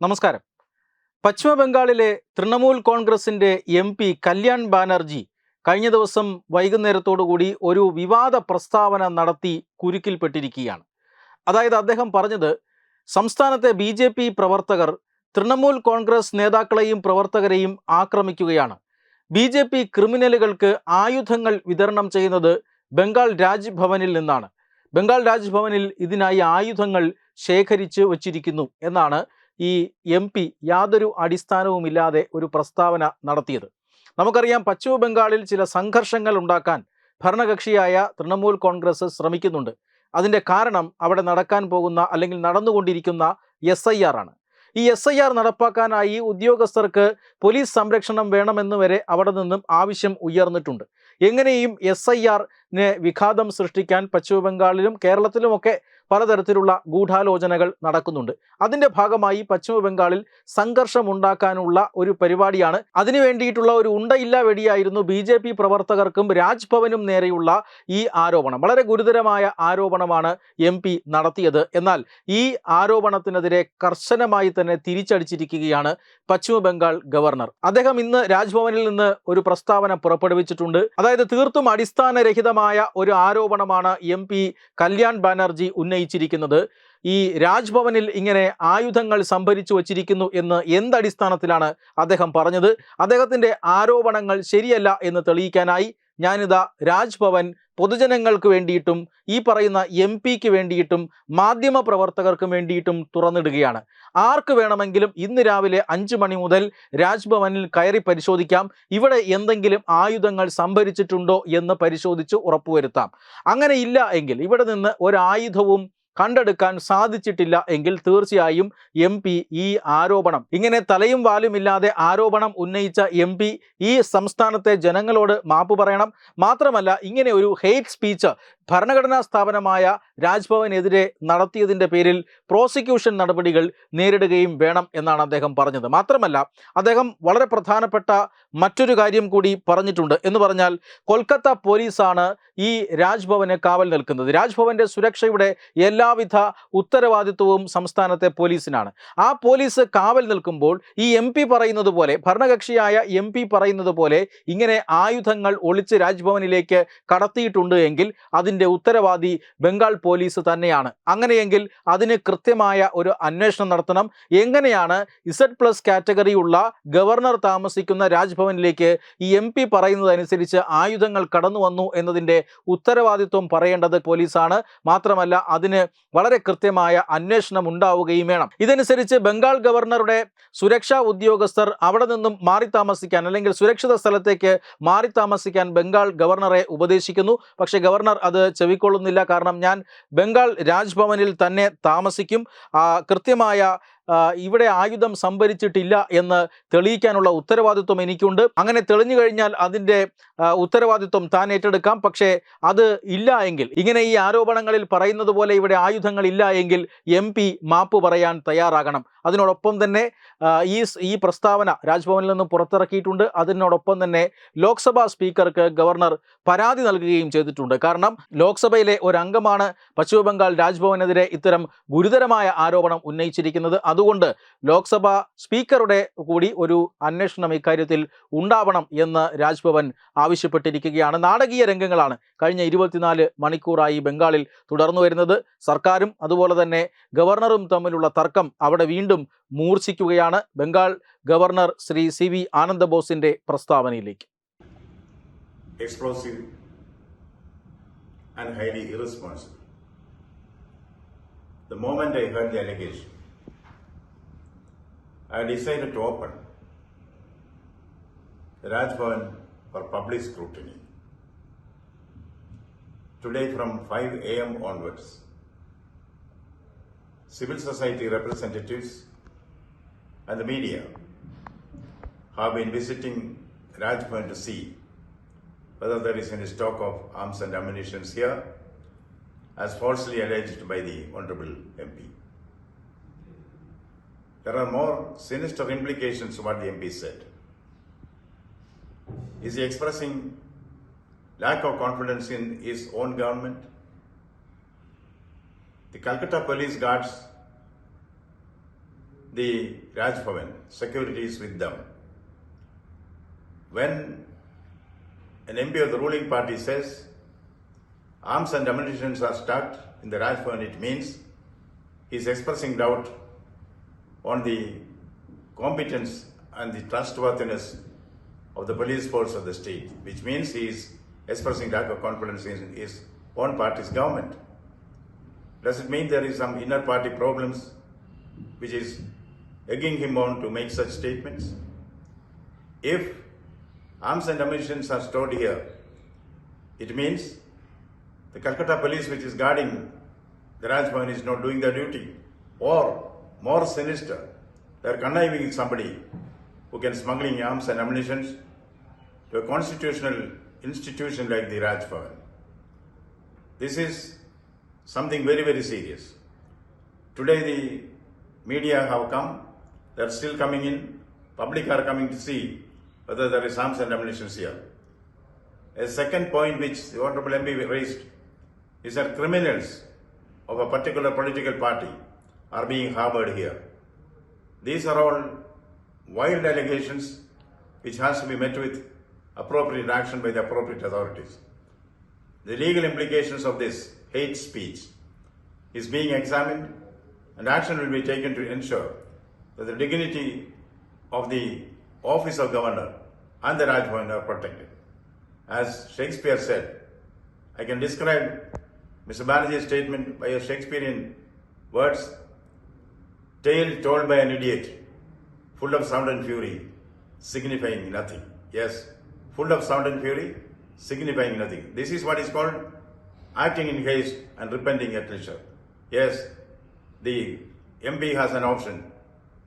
നമസ്കാരം. പശ്ചിമ ബംഗാളിലെ തൃണമൂൽ കോൺഗ്രസിന്റെ എം പി കല്യാൺ ബാനർജി കഴിഞ്ഞ ദിവസം വൈകുന്നേരത്തോടുകൂടി ഒരു വിവാദ പ്രസ്താവന നടത്തി കുരുക്കിൽപ്പെട്ടിരിക്കുകയാണ്. അതായത് അദ്ദേഹം പറഞ്ഞത് സംസ്ഥാനത്തെ ബി ജെ പി പ്രവർത്തകർ തൃണമൂൽ കോൺഗ്രസ് നേതാക്കളെയും പ്രവർത്തകരെയും ആക്രമിക്കുകയാണ്. ബി ജെ പി ക്രിമിനലുകൾക്ക് ആയുധങ്ങൾ വിതരണം ചെയ്യുന്നത് ബംഗാൾ രാജ്ഭവനിൽ നിന്നാണ്. ബംഗാൾ രാജ്ഭവനിൽ ഇതിനായി ആയുധങ്ങൾ ശേഖരിച്ച് വച്ചിരിക്കുന്നു എന്നാണ് ഈ എം പി യാതൊരു അടിസ്ഥാനവുമില്ലാതെ ഒരു പ്രസ്താവന നടത്തിയത്. നമുക്കറിയാം പശ്ചിമ ബംഗാളിൽ ചില സംഘർഷങ്ങൾ ഉണ്ടാക്കാൻ ഭരണകക്ഷിയായ തൃണമൂൽ കോൺഗ്രസ് ശ്രമിക്കുന്നുണ്ട്. അതിന്റെ കാരണം അവിടെ നടക്കാൻ പോകുന്ന അല്ലെങ്കിൽ നടന്നുകൊണ്ടിരിക്കുന്ന എസ് ഐ ആർ ആണ്. ഈ എസ് ഐ ആർ നടപ്പാക്കാനായി ഉദ്യോഗസ്ഥർക്ക് പോലീസ് സംരക്ഷണം വേണമെന്ന് വരെ അവിടെ നിന്നും ആവശ്യം ഉയർന്നിട്ടുണ്ട്. എങ്ങനെയും എസ് ഐ ആറിന് വിഘാതം സൃഷ്ടിക്കാൻ പശ്ചിമ ബംഗാളിലും കേരളത്തിലുമൊക്കെ പലതരത്തിലുള്ള ഗൂഢാലോചനകൾ നടക്കുന്നുണ്ട്. അതിന്റെ ഭാഗമായി പശ്ചിമ ബംഗാളിൽ സംഘർഷമുണ്ടാക്കാനുള്ള ഒരു പരിപാടിയാണ്. അതിനു വേണ്ടിയിട്ടുള്ള ഒരു ഉണ്ടയില്ല വെടിയായിരുന്നു ബി ജെ പി പ്രവർത്തകർക്കും രാജ്ഭവനും നേരെയുള്ള ഈ ആരോപണം. വളരെ ഗുരുതരമായ ആരോപണമാണ് എം പി നടത്തിയത്. എന്നാൽ ഈ ആരോപണത്തിനെതിരെ കർശനമായി തന്നെ തിരിച്ചടിച്ചിരിക്കുകയാണ് പശ്ചിമ ബംഗാൾ ഗവർണർ. അദ്ദേഹം ഇന്ന് രാജ്ഭവനിൽ നിന്ന് ഒരു പ്രസ്താവന പുറപ്പെടുവിച്ചിട്ടുണ്ട്. അതായത് തീർത്തും അടിസ്ഥാനരഹിതമായ ഒരു ആരോപണമാണ് എം പി കല്യാൺ ബാനർജി ഉന്നയിച്ചിരിക്കുന്നത്. ഈ രാജ്ഭവനിൽ ഇങ്ങനെ ആയുധങ്ങൾ സംഭരിച്ചു വച്ചിരിക്കുന്നു എന്ന് എന്തടിസ്ഥാനത്തിലാണ് അദ്ദേഹം പറഞ്ഞത്? അദ്ദേഹത്തിന്റെ ആരോപണങ്ങൾ ശരിയല്ല എന്ന് തെളിയിക്കാനായി ഞാനിതാ രാജ്ഭവൻ പൊതുജനങ്ങൾക്ക് വേണ്ടിയിട്ടും ഈ പറയുന്ന എം പിക്ക് വേണ്ടിയിട്ടും മാധ്യമ പ്രവർത്തകർക്കും വേണ്ടിയിട്ടും തുറന്നിടുകയാണ്. ആർക്ക് വേണമെങ്കിലും ഇന്ന് രാവിലെ അഞ്ച് മണി മുതൽ രാജ്ഭവനിൽ കയറി പരിശോധിക്കാം. ഇവിടെ എന്തെങ്കിലും ആയുധങ്ങൾ സംഭരിച്ചിട്ടുണ്ടോ എന്ന് പരിശോധിച്ച് ഉറപ്പുവരുത്താം. അങ്ങനെ ഇല്ല എങ്കിൽ ഇവിടെ നിന്ന് ഒരായുധവും കണ്ടെടുക്കാൻ സാധിച്ചിട്ടില്ല എങ്കിൽ തീർച്ചയായും എം ഈ ആരോപണം. ഇങ്ങനെ തലയും വാലുമില്ലാതെ ആരോപണം ഉന്നയിച്ച എം ഈ സംസ്ഥാനത്തെ ജനങ്ങളോട് മാപ്പ് പറയണം. മാത്രമല്ല ഇങ്ങനെ ഒരു ഹെയ്റ്റ് സ്പീച്ച് ഭരണഘടനാ സ്ഥാപനമായ രാജ്ഭവനെതിരെ നടത്തിയതിന്റെ പേരിൽ പ്രോസിക്യൂഷൻ നടപടികൾ നേരിടുകയും വേണം എന്നാണ് അദ്ദേഹം പറഞ്ഞത്. മാത്രമല്ല അദ്ദേഹം വളരെ പ്രധാനപ്പെട്ട മറ്റൊരു കാര്യം കൂടി പറഞ്ഞിട്ടുണ്ട്. എന്ന് പറഞ്ഞാൽ കൊൽക്കത്ത പോലീസാണ് ഈ രാജ്ഭവന് കാവൽ നിൽക്കുന്നത്. രാജ്ഭവന്റെ സുരക്ഷയുടെ എല്ലാവിധ ഉത്തരവാദിത്വവും സംസ്ഥാനത്തെ പോലീസിനാണ്. ആ പോലീസ് കാവൽ നിൽക്കുമ്പോൾ ഈ എം പി പറയുന്നത് പോലെ ഭരണകക്ഷിയായ എം പി പറയുന്നത് പോലെ ഇങ്ങനെ ആയുധങ്ങൾ ഒളിച്ച് രാജ്ഭവനിലേക്ക് കടത്തിയിട്ടുണ്ട് എങ്കിൽ അതിന്റെ ഉത്തരവാദി ബംഗാൾ പോലീസ് തന്നെയാണ്. അങ്ങനെയെങ്കിൽ അതിന് കൃത്യമായ ഒരു അന്വേഷണം നടത്തണം. എങ്ങനെയാണ് ഇസഡ് പ്ലസ് കാറ്റഗറിയുള്ള ഗവർണർ താമസിക്കുന്ന രാജ്ഭവനിലേക്ക് ഈ എം പി പറയുന്നതനുസരിച്ച് ആയുധങ്ങൾ കടന്നു വന്നു എന്നതിന്റെ ഉത്തരവാദിത്വം പറയേണ്ടത് പോലീസാണ്. മാത്രമല്ല അതിന് വളരെ കൃത്യമായ അന്വേഷണം ഉണ്ടാവുകയും വേണം. ഇതനുസരിച്ച് ബംഗാൾ ഗവർണറുടെ സുരക്ഷാ ഉദ്യോഗസ്ഥർ അവിടെ നിന്നും മാറി താമസിക്കാൻ അല്ലെങ്കിൽ സുരക്ഷിത സ്ഥലത്തേക്ക് മാറി താമസിക്കാൻ ബംഗാൾ ഗവർണറെ ഉപദേശിക്കുന്നു. പക്ഷേ ഗവർണർ അത് ചെവിക്കൊള്ളുന്നില്ല. കാരണം ഞാൻ ബംഗാൾ രാജ്ഭവനിൽ തന്നെ താമസിക്കും. കൃത്യമായ ഇവിടെ ആയുധം സംഭരിച്ചിട്ടില്ല എന്ന് തെളിയിക്കാനുള്ള ഉത്തരവാദിത്വം എനിക്കുണ്ട്. അങ്ങനെ തെളിഞ്ഞു കഴിഞ്ഞാൽ അതിന്റെ ഉത്തരവാദിത്വം താൻ ഏറ്റെടുക്കാം. പക്ഷേ അത് ഇല്ല എങ്കിൽ ഇങ്ങനെ ഈ ആരോപണങ്ങളിൽ പറയുന്നത് പോലെ ഇവിടെ ആയുധങ്ങൾ ഇല്ല എങ്കിൽ എം പി മാപ്പ് പറയാൻ തയ്യാറാകണം. അതിനോടൊപ്പം തന്നെ ഈ ഈ പ്രസ്താവന രാജ്ഭവനിൽ നിന്ന് പുറത്തിറക്കിയിട്ടുണ്ട്. അതിനോടൊപ്പം തന്നെ ലോക്സഭാ സ്പീക്കർക്ക് ഗവർണർ പരാതി നൽകുകയും ചെയ്തിട്ടുണ്ട്. കാരണം ലോക്സഭയിലെ ഒരംഗമാണ് പശ്ചിമബംഗാൾ പശ്ചിമ ബംഗാൾ രാജ്ഭവനെതിരെ ഇത്തരം ഗുരുതരമായ ആരോപണം ഉന്നയിച്ചിരിക്കുന്നത്. അതുകൊണ്ട് ലോക്സഭാ സ്പീക്കറുടെ കൂടി ഒരു അന്വേഷണം ഇക്കാര്യത്തിൽ ഉണ്ടാവണം എന്ന് രാജ്ഭവൻ ആവശ്യപ്പെട്ടിരിക്കുകയാണ്. നാടകീയ രംഗങ്ങളാണ് കഴിഞ്ഞ ഇരുപത്തിനാല് മണിക്കൂറായി ബംഗാളിൽ തുടർന്നു വരുന്നത്. സർക്കാരും അതുപോലെ തന്നെ ഗവർണറും തമ്മിലുള്ള തർക്കം അവിടെ വീണ്ടും മൂർച്ഛിക്കുകയാണ്. Bengal governor Shri C V ആനന്ദബോസിന്റെ പ്രസ്താവനയിലേക്ക്. And highly irresponsible. The moment I heard the allegation, I decided to open Rajbhavan for public scrutiny. Today from 5 a.m. onwards, civil society representatives and the media have been visiting Rajbhavan to see whether there is any stock of arms and ammunition here, as falsely alleged by the Honorable MP. There are more sinister implications what the MP said. Is he expressing lack of confidence in his own government? The Calcutta police guards the Raj Bhavan, security is with them. When an MP of the ruling party says arms and ammunition are stuck in the Raj Bhavan, it means he is expressing doubt on the competence and the trustworthiness of the police force of the state, which means he is expressing lack of confidence in his own party's government. Does it mean there is some inner party problems which is egging him on to make such statements? If arms and ammunition are stored here, it means the Calcutta police which is guarding the Raj Bhavan is not doing their duty. Or more sinister, they are conniving with somebody who can smuggling arms and ammunition to a constitutional institution like the Raj Bhavan. This is something very, very serious. Today the media have come, they are still coming in, public are coming to see whether there is arms and ammunition here. A second point which the Honorable MP raised is that criminals of a particular political party are being harbored here. These are all wild allegations which has to be met with appropriate action by the appropriate authorities. The legal implications of this hate speech is being examined and action will be taken to ensure that the dignity of the office of governor and the Raj Bhavan are protected. As Shakespeare said, I can describe Mr. Banerjee's statement by a Shakespearean words, tale told by an idiot, full of sound and fury, signifying nothing. Yes, full of sound and fury, signifying nothing. This is what is called acting in haste and repenting at leisure. Yes, the MP has an option,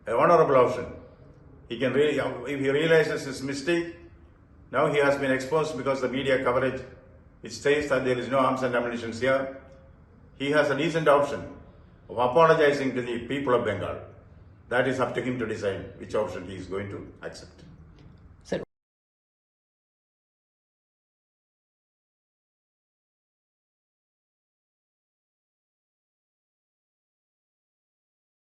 an honorable option. He can really, if he realizes his mistake, now he has been exposed because the media coverage, it says that there is no arms and ammunition here. He has a decent option of apologizing to the people of Bengal. That is up to him to decide which option he is going to accept.